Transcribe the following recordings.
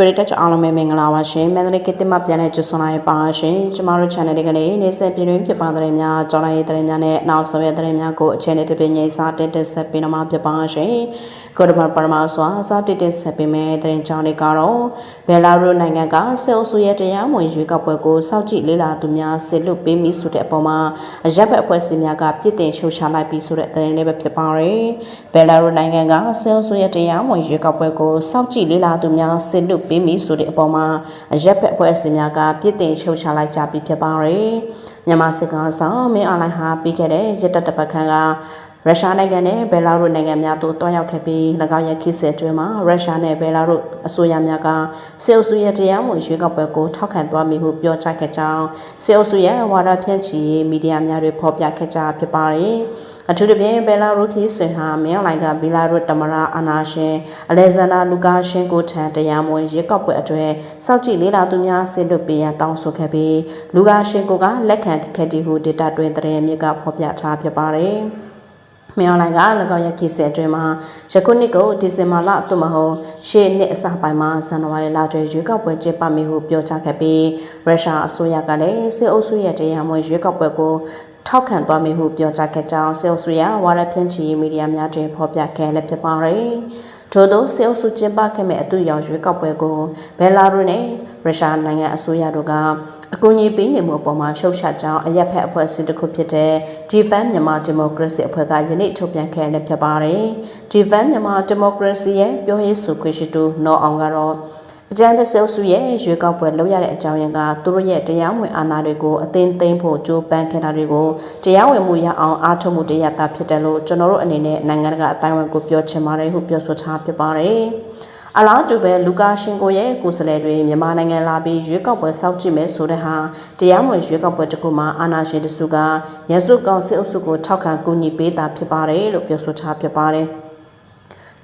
ပရိသတ်အားလုံးပဲမင်္ဂလာပါရှင်မန္တလေးကတိမပြန်တဲ့ကျွစွန်လာရဲ့ပါရှင်ကျမတို့ channel လေးကနေနေဆက်ပြည်တွင်းဖြစ်ပါတဲ့များကြောင်းလိုက်တဲ့များနဲ့နောက်ဆုံးရတဲ့များကိုအချိန်နဲ့တပြည့်ငိမ့်စားတက်တက်ဆက်ပေးတော့မှာဖြစ်ပါရှင်ကိုဒမပရမစွာစားတက်တက်ဆက်ပေးမယ်တဲ့ကြောင်းလေးကတော့ဘယ်လာရုနိုင်ငံကစေအုပ်စုရဲ့တရားမဝင်ရွေးကောက်ပွဲကိုစောင့်ကြည့်လေ့လာသူများဆစ်လွတ်ပေးမိဆိုတဲ့အပေါ်မှာအရက်ဘက်အဖွဲ့အစည်းများကပြစ်တင်ရှုတ်ချလိုက်ပြီးဆိုတဲ့တဲ့လေးပဲဖြစ်ပါတယ်ဘယ်လာရုနိုင်ငံကစေအုပ်စုရဲ့တရားမဝင်ရွေးကောက်ပွဲကိုစောင့်ကြည့်လေ့လာသူများဆစ်လွတ်ပေးမိဆိုတဲ့အပေါ်မှာအရက်ဘက်အဖွဲ့အစည်းများကပြစ်တင်ရှုတ်ချလိုက်ကြပြီးဖြစ်ပါတယ်မြန်မာစစ်ကောင်ဆောင်မင်းအွန်လိုင်းဟာပြီးခဲ့တဲ့ရစ်တက်တပတ်ခန့်က ရုရှားနိုင်ငံနဲ့ဘယ်လာရုစ်နိုင်ငံများတို့တွားရောက်ခဲ့ပြီး၎င်းရဲ့ခိစစ်အတွင်းမှာရုရှားနဲ့ဘယ်လာရုစ်အစိုးရများကစေအုပ်စုရဲ့တရားဝင်ရွေးကောက်ပွဲကိုထောက်ခံသွားမိဟုပြောကြားခဲ့ကြောင်းစေအုပ်စုရဲ့ဝါဒဖြန့်ချီရေးမီဒီယာများတွေဖော်ပြခဲ့ကြဖြစ်ပါတယ်။အထူးသဖြင့်ဘယ်လာရုစ်ခီစင်ဟာမင်းလိုင်ကဘီလာရုစ်တမရာအာနာရှင်အလက်ဇန်နာလူကာရှင်ကိုထံတရားမဝင်ရွေးကောက်ပွဲအတွဲစောင့်ကြည့်လေ့လာသူများဆင်လွတ်ပေးရန်တောင်းဆိုခဲ့ပြီးလူကာရှင်ကိုကလက်ခံခဲ့တီဟုဒေတာတွင်တရင်မြစ်ကဖော်ပြထားဖြစ်ပါတယ်။ မြောင်လိုင်က၎င်းရဲ့ကိစ္စအတွင်းမှာယခုနှစ်ကိုဒီဇင်ဘာလသို့မဟုတ်ရှေ့နှစ်အစပိုင်းမှာဇန်နဝါရီလတွင်ရွေးကောက်ပွဲကျင်းပမယ်ဟုပြောကြားခဲ့ပြီးရုရှားအစိုးရကလည်းစစ်အုပ်စုရဲ့တရားမဝင်ရွေးကောက်ပွဲကိုထောက်ခံသွားမယ်ဟုပြောကြားခဲ့ကြောင်းစစ်အုပ်စုရဝါရဖြန့်ချီမီဒီယာများတွင်ဖော်ပြခဲ့လည်းဖြစ်ပါတယ်။ထို့သောစစ်အုပ်စုကျင်းပခဲ့မဲ့အတူရောင်ရွေးကောက်ပွဲကိုဘယ်လာရုနဲ့ ရုရှားနိုင်ငံအစိုးရတို့ကအကူအညီပေးနေမှုအပေါ်မှာရှုတ်ချကြောင်းအရက်ဖက်အဖွဲ့အစည်းတစ်ခုဖြစ်တဲ့ Defend မြန်မာ Democracy အဖွဲ့ကယနေ့ထုတ်ပြန်ခဲ့လည်းဖြစ်ပါတယ်။ Defend မြန်မာ Democracy ရဲ့ပြောရေးဆိုခွင့်ရှိသူနော်အောင်ကတော့အကြံပေးဆောက်စုရဲ့ရွေးကောက်ပွဲလုပ်ရတဲ့အကြောင်းရင်းကသူတို့ရဲ့တရားဝင်အာဏာတွေကိုအသိသိမ်းဖို့ကြိုးပမ်းခဲ့တာတွေကိုတရားဝင်မှုရအောင်အားထုတ်မှုတရားတာဖြစ်တယ်လို့ကျွန်တော်တို့အနေနဲ့နိုင်ငံတကာအတိုင်းအဝန်ကိုပြောချင်ပါတယ်ဟုပြောဆိုထားဖြစ်ပါတယ်။ အလားတူပဲလူကာရှင်ကိုရဲ့ကိုယ်စားလှယ်တွေမြန်မာနိုင်ငံလာပြီးရွေးကောက်ပွဲစောင့်ကြည့်မယ်ဆိုတဲ့ဟာတရားမဝင်ရွေးကောက်ပွဲတစ်ခုမှာအာဏာရှင်တစုကရစုကောင်စစ်အုပ်စုကိုထောက်ခံကူညီပေးတာဖြစ်ပါတယ်လို့ပြောဆိုထားဖြစ်ပါတယ်။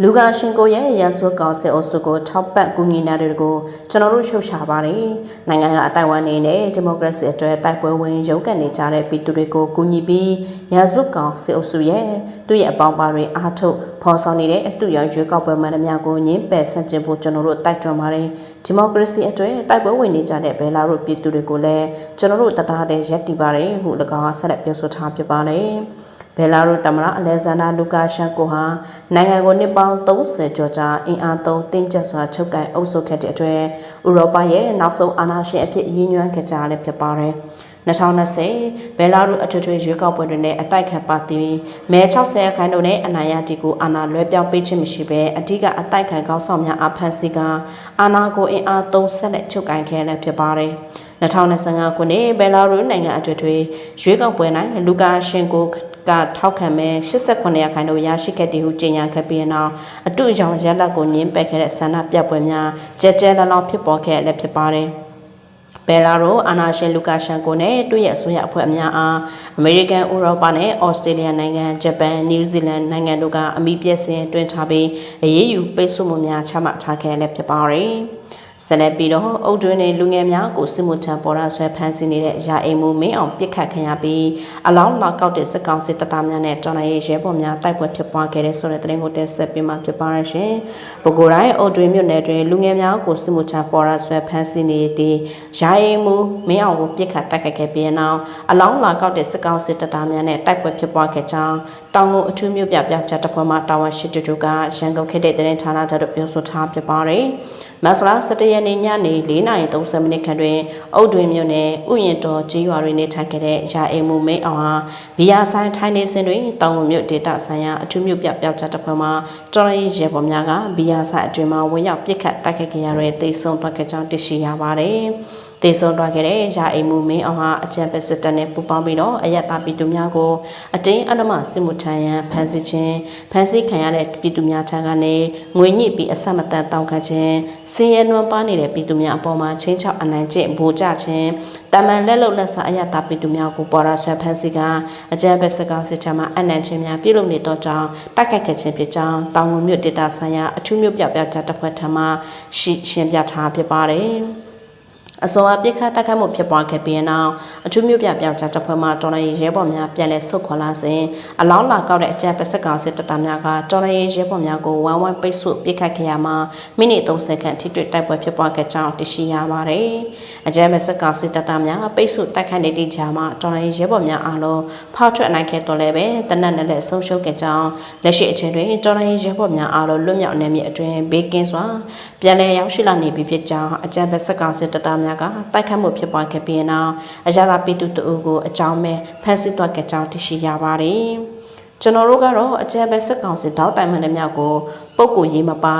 လူကရှင်ကိုရဲ့ရဆွကောင်စစ်အုပ်စုကိုထောက်ပံ့ကူညီနေတယ်ကိုကျွန်တော်တို့ရှုတ်ချပါတယ်။နိုင်ငံကအတိုင်ဝမ်နေနဲ့ဒီမိုကရေစီအတွက်တိုက်ပွဲဝင်ရုန်းကန်နေကြတဲ့ပြည်သူတွေကိုကူညီပြီးရဆွကောင်စစ်အုပ်စုရဲ့သူ့ရဲ့အပေါင်းပါတွေအားထုတ်ဖော်ဆောင်နေတဲ့အတူရောင်ရွေးကောက်ပွဲမှန်သမျှကိုညှင်းပယ်ဆန့်ကျင်ဖို့ကျွန်တော်တို့တိုက်တွန်းပါတယ်။ဒီမိုကရေစီအတွက်တိုက်ပွဲဝင်နေကြတဲ့ဘယ်လာတို့ပြည်သူတွေကိုလည်းကျွန်တော်တို့တရားတဲ့ရက်တီပါတယ်ဟု၎င်းကဆက်လက်ပြောဆိုထားဖြစ်ပါတယ်။ ဘယ်လာရုတမရအလက်ဇန်နာလူကာရှန်ကိုဟာနိုင်ငံကိုနှစ်ပေါင်း30ကျော်ကြာအင်အားသုံးတင်းကျပ်စွာချုပ်ကန်အုပ်စုခဲ့တဲ့အတွက်ဥရောပရဲ့နောက်ဆုံးအာဏာရှင်အဖြစ်ရည်ညွှန်းခဲ့ကြလည်းဖြစ်ပါတယ်2020ဘယ်လာရုအထွေထွေရွေးကောက်ပွဲတွေနဲ့အတိုက်ခံပါတီမဲ60ခိုင်တို့နဲ့အနိုင်ရတီကိုအာဏာလွဲပြောင်းပေးခြင်းမရှိဘဲအဓိကအတိုက်ခံကောင်းဆောင်များအဖမ်းဆီးကအာဏာကိုအင်အားသုံးဆက်လက်ချုပ်ကန်ခဲ့လည်းဖြစ်ပါတယ်2025ခုနှစ်ဘယ်လာရုနိုင်ငံအထွေထွေရွေးကောက်ပွဲ၌လူကာရှင်ကို ကထောက်ခံမဲ့89ရာခိုင်နှုန်းရရှိခဲ့တယ်ဟုကြေညာခဲ့ပြီးနောက်အတူအယောင်ရက်လက်ကိုညှင်းပယ်ခဲ့တဲ့ဆန္ဒပြပွဲများကြဲကြဲလောင်လောင်ဖြစ်ပေါ်ခဲ့လည်းဖြစ်ပါတယ်ဘယ်လာရိုအာနာရှင်လူကာရှန်ကိုနဲ့တွေ့ရအစိုးရအဖွဲ့အများအားအမေရိကန်ဥရောပနဲ့ဩစတြေးလျနိုင်ငံဂျပန်နယူးဇီလန်နိုင်ငံတို့ကအမိပြည့်စင်တွင်ထားပြီးအရေးယူပိတ်ဆို့မှုများချမှတ်ထားခဲ့လည်းဖြစ်ပါတယ်။ ဆက်လက်ပြီးတော့အုပ်တွင်းနေလူငယ်များကိုစစ်မှုထမ်းပေါ်ရာဆွဲဖမ်းဆီးနေတဲ့ရာအိမ်မှုမင်းအောင်ပြစ်ခတ်ခံရပြီးအလောင်းလောက်ကောက်တဲ့စစ်ကောင်စစ်တပ်သားများနဲ့တော်လှန်ရေးရဲဘော်များတိုက်ပွဲဖြစ်ပွားခဲ့တဲ့ဆိုတဲ့သတင်းကိုတင်ဆက်ပေးမှာဖြစ်ပါရရှင်။ပဲခူတိုင်းအုပ်တွင်းမြို့နယ်တွင်လူငယ်များကိုစစ်မှုထမ်းပေါ်ရာဆွဲဖမ်းဆီးနေတဲ့ရာအိမ်မှုမင်းအောင်ကိုပြစ်ခတ်တိုက်ခိုက်ခဲ့ပြီးနောက်အလောင်းလောက်ကောက်တဲ့စစ်ကောင်စစ်တပ်သားများနဲ့တိုက်ပွဲဖြစ်ပွားခဲ့ကြောင်းတောင်ကိုအထူးမြို့ပြပြချက်တစ်ဖွဲ့မှတာဝန်ရှိသူတို့ကရန်ကုန်ခေတ်တဲ့သတင်းဌာနတို့ပြောဆိုထားဖြစ်ပါတယ်။ မတ်လ17ရက်နေ့ညနေ4:30မိနစ်ခန့်တွင်အုတ်တွင်မြို့နယ်ဥယျာဉ်တော်ကြီးရွာတွင်နေထိုင်ခဲ့တဲ့ရာအိမ်မှုမိန်အောင်ဟာဗီယာဆိုင်ထိုင်းနေစဉ်တွင်တောင်ဝင်မြို့ဒေတာဆိုင်ရာအထူးမြို့ပြပျောက်ကြားတစ်ဖွဲ့မှတော်ရည်ရဲဘော်များကဗီယာဆိုင်အတွင်မှဝင်ရောက်ပစ်ခတ်တိုက်ခိုက်ခဲ့ရတဲ့တိတ်ဆုံသွားခဲ့ကြောင်းသိရှိရပါတယ်။ တေဆုံးသွားခဲ့တဲ့ရာအိမ်မှုမင်းအောင်ဟာအကြံပေးစစ်တပ်နဲ့ပူးပေါင်းပြီးတော့အယက်သားပြည်သူများကိုအတင်းအဓမ္မစစ်မှုထမ်းရန်ဖမ်းဆီးခြင်းဖမ်းဆီးခံရတဲ့ပြည်သူများထံကနေငွေညှစ်ပြီးအဆက်မတန်တောင်းခံခြင်းစင်ရနွမ်းပါနေတဲ့ပြည်သူများအပေါ်မှာချင်းချောက်အနိုင်ကျင့်ဗိုလ်ကြခြင်းတမန်လက်လုံလက်စားအယက်သားပြည်သူများကိုပေါ်ရာဆွဲဖမ်းဆီးကအကြံပေးစစ်ကောင်စစ်တပ်မှအနံ့ခြင်းများပြုလုပ်နေတော့ကြောင်းတိုက်ခိုက်ခဲ့ခြင်းဖြစ်ကြောင်းတောင်ဝင်မြို့ဒေတာဆိုင်ရာအထူးမြို့ပြပြကြတပ်ဖွဲ့ထံမှရှင်းပြထားဖြစ်ပါတယ် အစောအပြစ်ခတ်တိုက်ခတ်မှုဖြစ်ပွားခဲ့ပြီးနောက်အထူးမြို့ပြပြောက်ကြားတပ်ဖွဲ့မှတော်လိုင်းရဲဘော်များပြန်လည်ဆုတ်ခွာလာစဉ်အလောင်းလာကောက်တဲ့အကြမ်းပစက်ကောင်စစ်တပ်သားများကတော်လိုင်းရဲဘော်များကိုဝိုင်းဝိုင်းပိတ်ဆို့ပစ်ခတ်ခဲ့ရမှာမိနစ်30ခန့်ထိတွေ့တိုက်ပွဲဖြစ်ပွားခဲ့ကြောင်းသိရှိရပါတယ်။အကြမ်းပစက်ကောင်စစ်တပ်သားများပိတ်ဆို့တိုက်ခတ်နေတဲ့ကြားမှာတော်လိုင်းရဲဘော်များအားလုံးဖောက်ထွက်နိုင်ခဲ့တော်လဲပဲတနက်နဲ့လည်းဆုံးရှုံးခဲ့ကြောင်းလက်ရှိအချိန်တွင်တော်လိုင်းရဲဘော်များအားလုံးလွတ်မြောက်နေမည်အတွင်ဘေးကင်းစွာပြန်လည်ရောက်ရှိလာနေပြီဖြစ်ကြောင်းအကြမ်းပစက်ကောင်စစ်တပ်သားများကတိုက်ခတ်မှုဖြစ်ပွားခဲ့ပြီးနောက်အရာသာပြည်သူတအုပ်ကိုအကြောင်းမဲ့ဖမ်းဆီးသွားခဲ့ကြောင်းသိရှိရပါတယ်။ကျွန်တော်တို့ကတော့အကြမ်းပဲစက်ကောင်စစ်တောက်တိုင်မှန်တဲ့မြောက်ကိုပုတ်ကိုရေးမပါ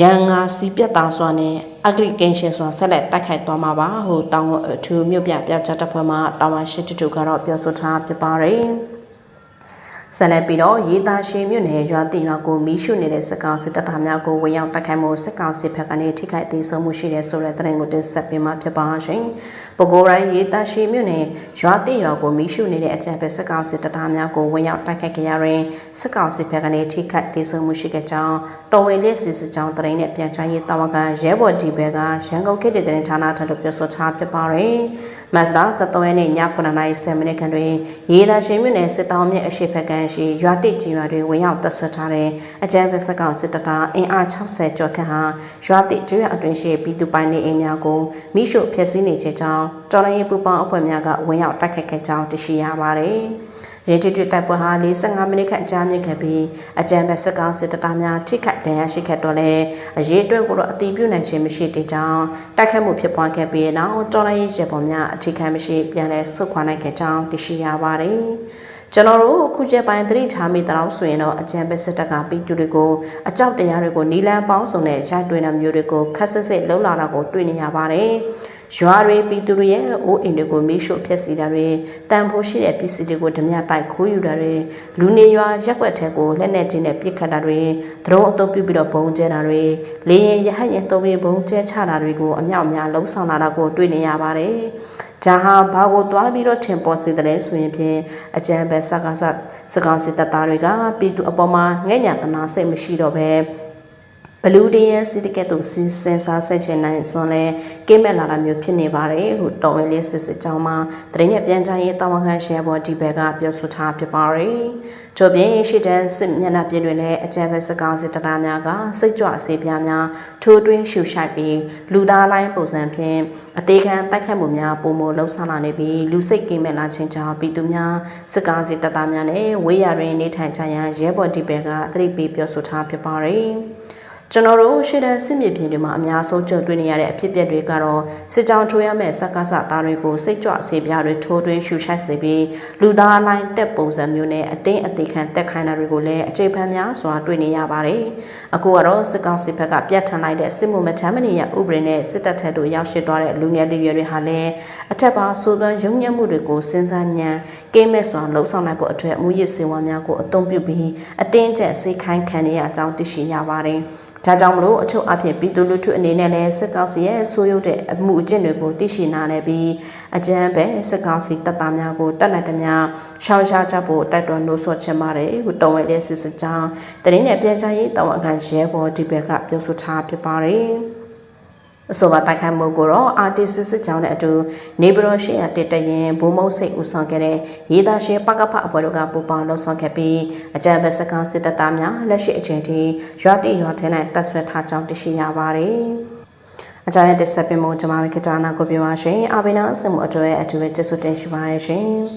ရန်ငါစီပြတ်သားစွာနဲ့ aggregation စွာဆက်လက်တိုက်ခိုက်သွားမှာပါဟိုတောင်းအထူးမြို့ပြပြောက်ကြားတပ်ဖွဲ့မှတာဝန်ရှိတူတူကတော့ပြောဆိုထားဖြစ်ပါတယ်။ ဆက်လက်ပြီးတော့ရေးသားရှင်မြို့နယ်ရွာတိရွာကိုမီးရှို့နေတဲ့စစ်ကောင်စစ်တပ်သားများကိုဝင်ရောက်တိုက်ခိုက်မှုစစ်ကောင်စစ်ဘက်ကနေထိခိုက်သေးဆုံးမှုရှိတဲ့ဆိုတဲ့သတင်းကိုတင်ဆက်ပေးမှာဖြစ်ပါရှင်။ ပဲခူးတိုင်းရေးသားရှင်မြို့နယ်ရွာတိရွာကိုမီးရှို့နေတဲ့အကြံဖက်စစ်ကောင်စစ်တပ်သားများကိုဝင်ရောက်တိုက်ခိုက်ကြရရင်စစ်ကောင်စစ်ဘက်ကနေထိခိုက်သေးဆုံးမှုရှိခဲ့ကြောင်းတော်ဝင်လေးစစ်စစ်ကြောင်းသတင်းနဲ့ပြန်ကြားရေးတာဝန်ခံရဲဘော်ဒီဘက်ကရန်ကုန်ခေတ်တဲ့သတင်းဌာနထံသို့ပြောဆိုထားဖြစ်ပါတယ်။မတ်လ23ရက်နေ့ည9:30မိနစ်ခန့်တွင်ရေးသားရှင်မြို့နယ်စစ်တောင်းမြစ်အရှိဘက်ကရှိရွာတိကျင်းရွာတွင်ဝင်ရောက်တပ်ဆွဲထားတဲ့အကြမ်းဖက်စကောင်စစ်တပ်ကအင်အား60ကျော်ခန့်ဟာရွာတိကျွော်အတွင်ရှိပြည်သူပိုင်နေအိမ်များကိုမိရှုဖျက်ဆီးနေခြင်းကြောင့်တော်လိုင်းရေးပူပေါင်းအဖွဲ့များကဝင်ရောက်တိုက်ခိုက်ခဲ့ကြောင်းသိရှိရပါတယ်။ရဲတီတီတိုက်ပွဲဟာ45မိနစ်ခန့်ကြာမြင့်ခဲ့ပြီးအကြံဖက်စကောင်စစ်တပ်များထိခိုက်ဒဏ်ရာရှိခဲ့တော့လဲအရေးအတွက်ကိုတော့အတိပြုနိုင်ခြင်းမရှိသေးကြောင်းတိုက်ခိုက်မှုဖြစ်ပွားခဲ့ပြီးနောက်တော်လိုင်းရေးရဲဘော်များအထိခိုက်မရှိပြန်လည်ဆုတ်ခွာနိုင်ခဲ့ကြောင်းသိရှိရပါတယ်။ကျွန်တော်တို့အခုချက်ပိုင်းသတိထားမိတဲ့တော့ဆိုရင်တော့အကြံပဲစစ်တပ်ကပြည်သူတွေကိုအကြောက်တရားတွေကိုနီလန်းပေါင်းစုံနဲ့ရိုက်တွင်တဲ့မျိုးတွေကိုခက်ဆစ်စစ်လှုပ်လာတာကိုတွေ့နေရပါတယ်။ ရွာတွေပြည်သူတွေရဲ့အိုးအိမ်တွေကိုမိရှို့ဖျက်ဆီးတာတွေတန်ဖိုးရှိတဲ့ပစ္စည်းတွေကိုဓမြတိုက်ခိုးယူတာတွေလူနေရွာရက်ွက်ထဲကိုလက်နဲ့ချင်းနဲ့ပြစ်ခတ်တာတွေဒရုန်းအုပ်ပြုပြီးတော့ဘုံကျဲတာတွေလေရင်ရဟတ်ရင်သုံးပြီးဘုံကျဲချတာတွေကိုအမြောက်များလှုံ့ဆော်လာတာကိုတွေ့နေရပါတယ်။ဂျာဟာဘာကိုတွားပြီးတော့ထင်ပေါ်စေတယ်ဆိုရင်ဖြင့်အကြံပဲစကားစစကားစစ်တပ်သားတွေကပြည်သူအပေါ်မှာငဲ့ညာတနာစိတ်မရှိတော့ပဲ ဘလူးတရဲ့စစ်တကက်တို့စီစင်စားဆက်ချင်နိုင်ဆိုရင်ကိမဲ့လာတာမျိုးဖြစ်နေပါတယ်ဟိုတော်ဝင်လေးစစ်စစ်ကြောင်းမှာတရင်နဲ့ပြန်ချရေးတာဝန်ခံရှယ်ဘော်ဒီဘက်ကပြောဆိုထားဖြစ်ပါတယ်ထို့ပြင်ရှိတဲ့စစ်မျက်နှာပြင်တွေလည်းအကြံဖက်စကားစစ်တရားများကစိတ်ကြွစေပြားများထိုးတွင်းရှူရှိုက်ပြီးလူသားလိုင်းပုံစံဖြင့်အသေးခံတိုက်ခတ်မှုများပုံမလှုပ်ဆောင်လာနေပြီးလူစိတ်ကိမဲ့လာခြင်းကြောင့်ပြည်သူများစကားစစ်တရားများနဲ့ဝေးရတွင်နေထိုင်ကြရန်ရဲဘော်ဒီဘက်ကသတိပေးပြောဆိုထားဖြစ်ပါတယ်။ ကျွန်တော်တို့ရှေ့တန်းစစ်မြေပြင်တွေမှာအများဆုံးကြုံတွေ့နေရတဲ့အဖြစ်အပျက်တွေကတော့စစ်ကြောင်းထိုးရမယ့်စက္ကစသားတွေကိုစိတ်ကြွစေပြတွေထိုးသွင်းရှူရှိုက်စေပြီးလူသားအလိုက်တက်ပုံစံမျိုးနဲ့အတင်းအသေးခံတက်ခိုင်းတာတွေကိုလည်းအခြေဖန်များစွာတွေ့နေရပါတယ်။အခုကတော့စစ်ကောင်စီဘက်ကပြတ်ထန်လိုက်တဲ့စစ်မှုမထမ်းမနေရဥပဒေနဲ့စစ်တပ်ထက်တို့ရောက်ရှိသွားတဲ့လူငယ်လူရွယ်တွေဟာလည်းအထက်ပါဆိုသွမ်းရုံညံ့မှုတွေကိုစဉ်းစားဉာဏ်ကိမဲ့စွာလှုံ့ဆော်နိုင်ဖို့အတွက်အမှုရစ်စေဝါများကိုအသုံးပြုပြီးအတင်းကျပ်စိတ်ခိုင်းခံနေရအကြောင်းသိရှိရပါတယ်။ဒါကြောင့်မလို့အချုပ်အဖြစ်ပြည်သူလူထုအနေနဲ့လည်းစစ်ကောင်စီရဲ့ဆိုးရုပ်တဲ့အမှုအကျင့်တွေကိုသိရှိနာနေပြီးအကြမ်းပဲစစ်ကောင်စီတပ်သားများကိုတပ်နိုင်သမျှရှောင်ရှားကြဖို့တိုက်တွန်းလို့ဆိုချင်ပါတယ်ဟုတော်ဝင်လေးစစ်စစ်ကြောင်းတရင်နဲ့ပြန်ကြားရေးတာဝန်ခံရဲဘော်ဒီဘက်ကပြောဆိုထားဖြစ်ပါတယ် အဆိုပါတိုက်ခိုက်မှုကိုတော့ artist စစ်ကြောင်းနဲ့အတူနေပြည်တော်ရှိရတတရင်ဘုံမုတ်စိတ်ဦးဆောင်ခဲ့တဲ့ရေးသားရှင်ပကဖအဖွဲ့တို့ကပူပေါင်းလှုပ်ဆောင်ခဲ့ပြီးအကြံပဲစကန်စစ်တပ်သားများလက်ရှိအချိန်ထိရွာတိရွာထဲ၌တပ်ဆွဲထားကြောင်းသိရှိရပါတယ်။အကြမ်းတက်ဆက်ပင်မှုကျွန်မတို့ကတာနာကိုပြောပါရှင်။အဘိနာအစမှုအတွက်အထူးပဲကျေးဇူးတင်ရှိပါတယ်ရှင်။